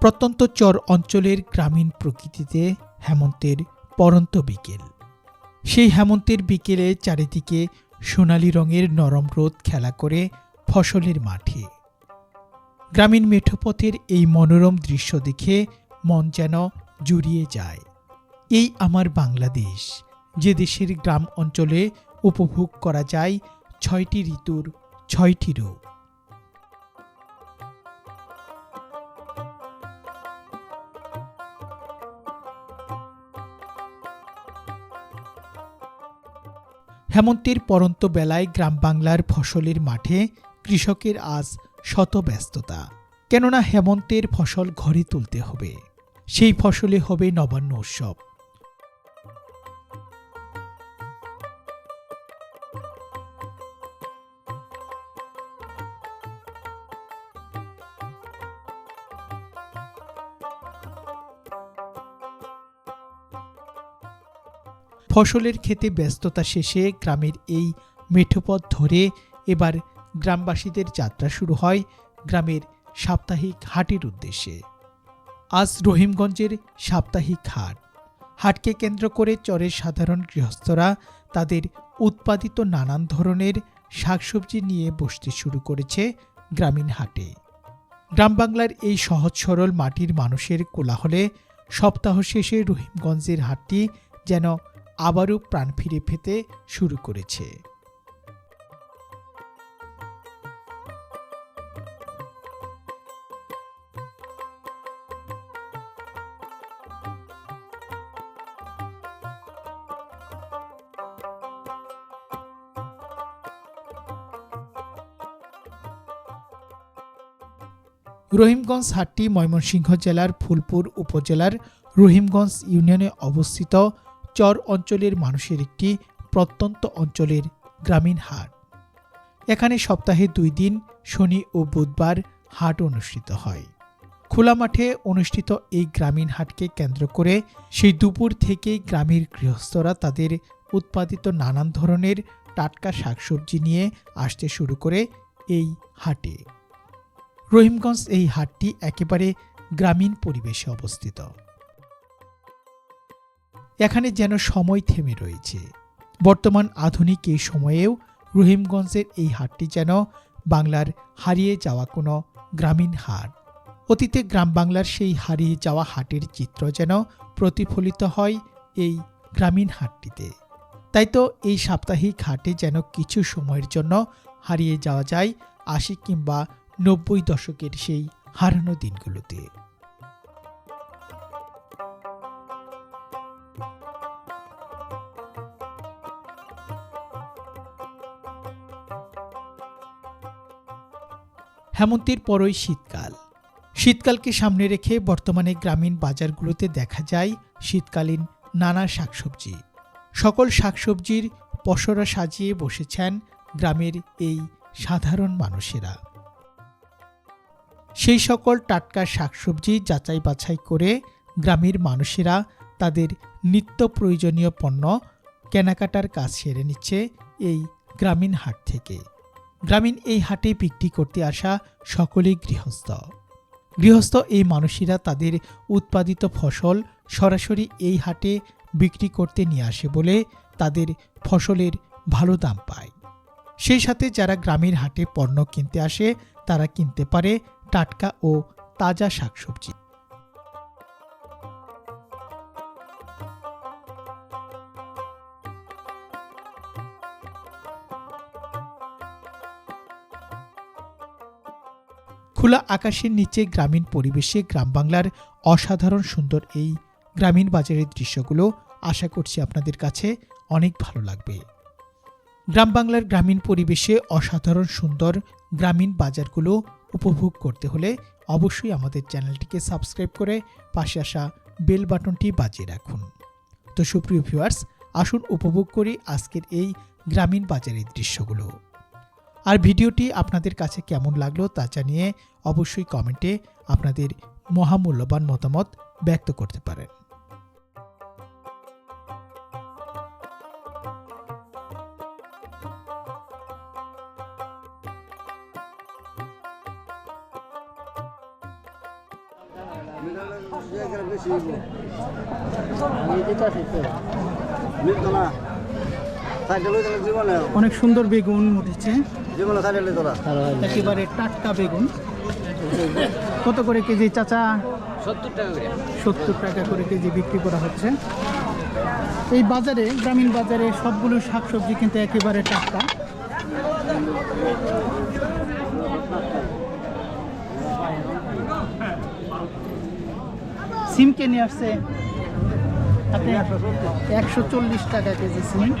প্রত্যন্ত চর অঞ্চলের গ্রামীণ প্রকৃতিতে হেমন্তের পরন্ত বিকেল। সেই হেমন্তের বিকেলে চারিদিকে সোনালি রঙের নরম রোদ খেলা করে ফসলের মাঠে। গ্রামীণ মেঠোপথের এই মনোরম দৃশ্য দেখে মন যেন জুড়িয়ে যায়। এই আমার বাংলাদেশ, যে দেশের গ্রাম অঞ্চলে উপভোগ করা যায় ছয়টি ঋতুর ছয়টি রূপ। হেমন্তের পরন্ত বেলায় গ্রাম বাংলার ফসলের মাঠে কৃষকের আজ শত ব্যস্ততা কেননা হেমন্তের ফসল ঘরে তুলতে হবে। সেই ফসলে হবে নবান্ন উৎসব। ফসলের ক্ষেতে ব্যস্ততা শেষে গ্রামের এই মেঠোপথ ধরে এবার গ্রামবাসীদের যাত্রা শুরু হয় গ্রামের সাপ্তাহিক হাটের উদ্দেশ্যে। আজ রহিমগঞ্জের সাপ্তাহিক হাট। হাটকে কেন্দ্র করে চরের সাধারণ গৃহস্থরা তাদের উৎপাদিত নানান ধরনের শাকসবজি নিয়ে বসতে শুরু করেছে গ্রামীণ হাটে। গ্রাম বাংলার এই সহজ সরল মাটির মানুষের কোলাহলে সপ্তাহ শেষে রহিমগঞ্জের হাটটি যেন আবারও প্রাণ ফিরে পেতে শুরু করেছে। রহিমগঞ্জ হাটটি ময়মনসিংহ জেলার ফুলপুর উপজেলার রহিমগঞ্জ ইউনিয়নে অবস্থিত চর অঞ্চলের মানুষের একটি প্রত্যন্ত অঞ্চলের গ্রামীণ হাট। এখানে সপ্তাহে দুই দিন শনি ও বুধবার হাট অনুষ্ঠিত হয়। খোলা মাঠে অনুষ্ঠিত এই গ্রামীণ হাটকে কেন্দ্র করে সেই দুপুর থেকেই গ্রামের গৃহস্থরা তাদের উৎপাদিত নানান ধরনের টাটকা শাকসবজি নিয়ে আসতে শুরু করে এই হাটে। রহিমগঞ্জ এই হাটটি একেবারে গ্রামীণ পরিবেশে অবস্থিত। এখানে যেন সময় থেমে রয়েছে। বর্তমান আধুনিক এই সময়েও রহিমগঞ্জের এই হাটটি যেন বাংলার হারিয়ে যাওয়া কোনো গ্রামীণ হাট। অতীতে গ্রাম বাংলার সেই হারিয়ে যাওয়া হাটের চিত্র যেন প্রতিফলিত হয় এই গ্রামীণ হাটটিতে। তাই তো এই সাপ্তাহিক হাটে যেন কিছু সময়ের জন্য হারিয়ে যাওয়া যায় আশি কিংবা নব্বই দশকের সেই হারানো দিনগুলোতে। হেমন্তের পরই শীতকাল। শীতকালকে সামনে রেখে বর্তমানে গ্রামীণ বাজারগুলোতে দেখা যায় শীতকালীন নানা শাকসবজি। সকল শাকসবজির পসরা সাজিয়ে বসেছেন গ্রামের এই সাধারণ মানুষেরা। সেই সকল টাটকা শাকসবজি যাচাই বাছাই করে গ্রামের মানুষেরা তাদের নিত্য প্রয়োজনীয় পণ্য কেনাকাটার কাজ সেরে নিচ্ছে এই গ্রামীণ হাট থেকে। গ্রামীণ এই হাটে বিক্রি করতে আসা সকলেই গৃহস্থ। গৃহস্থ এই মানুষেরা তাদের উৎপাদিত ফসল সরাসরি এই হাটে বিক্রি করতে নিয়ে আসে বলে তাদের ফসলের ভালো দাম পায়। সেই সাথে যারা গ্রামের হাটে পণ্য কিনতে আসে, তারা কিনতে পারে টাটকা ও তাজা শাকসবজি। খোলা আকাশের নিচে গ্রামীণ পরিবেশে গ্রাম বাংলার অসাধারণ সুন্দর এই গ্রামীণ বাজারের দৃশ্যগুলো আশা করছি আপনাদের কাছে অনেক ভালো লাগবে। গ্রাম বাংলার গ্রামীণ পরিবেশে অসাধারণ সুন্দর গ্রামীণ বাজারগুলো উপভোগ করতে হলে অবশ্যই আমাদের চ্যানেলটিকে সাবস্ক্রাইব করে পাশে আসা বেল বাটনটি বাজিয়ে রাখুন। তো সুপ্রিয় ভিউয়ার্স, আসুন উপভোগ করি আজকের এই গ্রামীণ বাজারের দৃশ্যগুলো। আর ভিডিওটি আপনাদের কাছে কেমন লাগল তা জানিয়ে অবশ্যই কমেন্টে আপনাদের মহামূল্যবান মতামত ব্যক্ত করতে পারেন। অনেক সুন্দর বেগুন উঠেছে। একেবারে টাটকা বেগুন। কত করে কেজি চাচা? সত্তর টাকা করে। সত্তর টাকা করে কেজি বিক্রি করা হচ্ছে। এই বাজারে গ্রামীণ বাজারে সবগুলো শাকসবজি কিন্তু একেবারে টাটকা। সিম কে নিয়ে আসছে? আপনি একশো চল্লিশ টাকা কেজি সিম।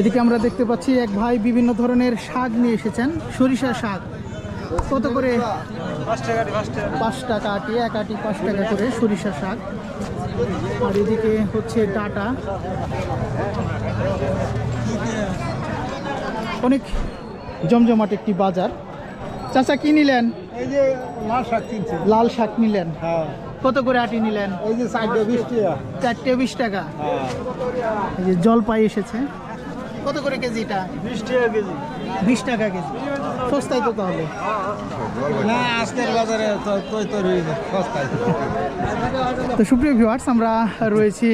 এদিকে আমরা দেখতে পাচ্ছি এক ভাই বিভিন্ন ধরনের শাক নিয়ে এসেছেন। সরিষা শাক। কত করে? পাঁচ টাকা আটি, এক আটি, পাঁচ টাকা করে সরিষা শাক। আর এদিকে হচ্ছে ডাটা। অনেক জমজমাট একটি বাজার। চাচা, কি নিলেন? এই যে লাল শাক কিনছে লাল শাক নিলেন। হ্যাঁ। কত করে আটি নিলেন? এই যে সাইডে বিশ টাকা। চারটে বিশ টাকা। হ্যাঁ। এই যে জলপাই এসেছে। কত করে কেজিটা বিশ টাকা কেজি। বিশ টাকা কেজি। সস্তায় তো তাহলে। না আজকের বাজারে সস্তায়। তো সুপ্রিয় ভিউয়ার্স আমরা রয়েছি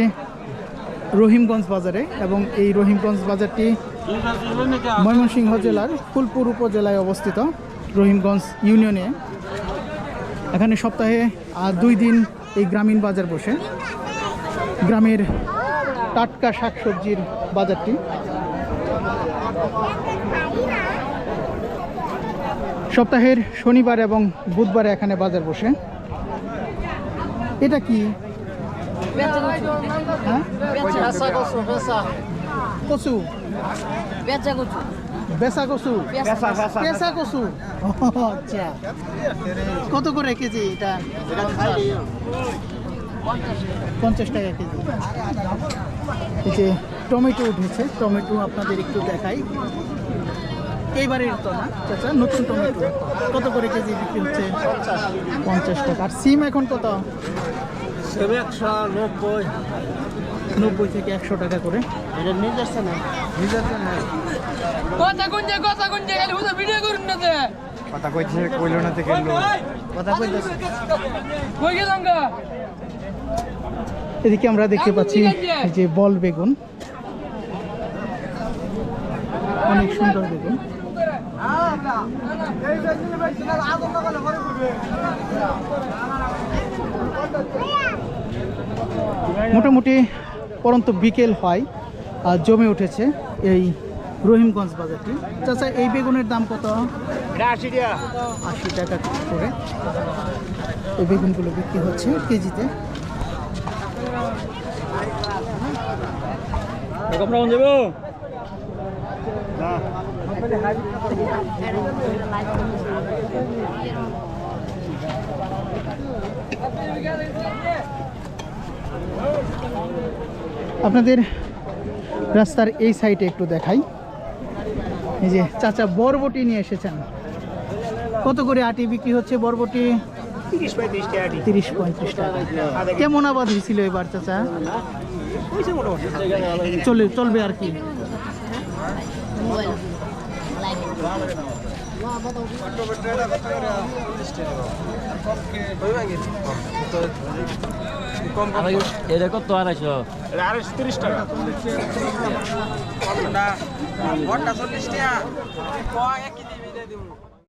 রহিমগঞ্জ বাজারে এবং এই রহিমগঞ্জ বাজারটি ময়মনসিংহ জেলার ফুলপুর উপজেলায় অবস্থিত। রহিমগঞ্জ ইউনিয়নে। এখানে সপ্তাহে দুই দিন এই গ্রামীণ বাজার বসে। গ্রামের টাটকা শাকসবজির বাজারটি। সপ্তাহের শনিবার এবং বুধবারে এখানে বাজার বসে। এটা কি? হ্যাঁ? কচু। বেসা কচু? পেঁচা কচু? আচ্ছা। কত করে কেজি এটা? পঞ্চাশ টাকা কেজি। এই যে টমেটো উঠেছে টমেটো আপনাদের একটু দেখাই। এইবারের তো না চাচা নতুন টমেটো। কত করে কেজি বিক্রি হচ্ছে? পঞ্চাশ টাকা। আর সিম এখন কত? একশো নব্বই। নব্বই থেকে একশো টাকা করে। এটা নিজের না নিজের না কথা কোনছে কথা কোনছে খালি হুদা ভিডিও করুন না তে। কথা কইছে কইলো না থেকে কথা কইতেছে কই গেলাম গা এদিকে আমরা দেখতে পাচ্ছি এই যে বল বেগুন। অনেক সুন্দর বেগুন। মোটামুটি পরন্ত বিকেল হয় আর জমে উঠেছে এই রহিমগঞ্জ বাজারটি চাচা এই বেগুনের দাম কত? আশি টাকা। আশি টাকা করে। এই বেগুনগুলো বিক্রি হচ্ছে কেজিতে। আপনাদের রাস্তার এই সাইডে একটু দেখাই। এই যে চাচা বরবটি নিয়ে এসেছেন। কত করে আটি বিক্রি হচ্ছে বরবটি? তিরিশ পঁয়ত্রিশ টাকা কেমন আবাদ হয়েছিল এবার চাচা? চলে চলবে আর কি। এটা কত আড়াইশো আড়াইশো তিরিশ টাকা। ঘণ্টা চল্লিশ টাকা।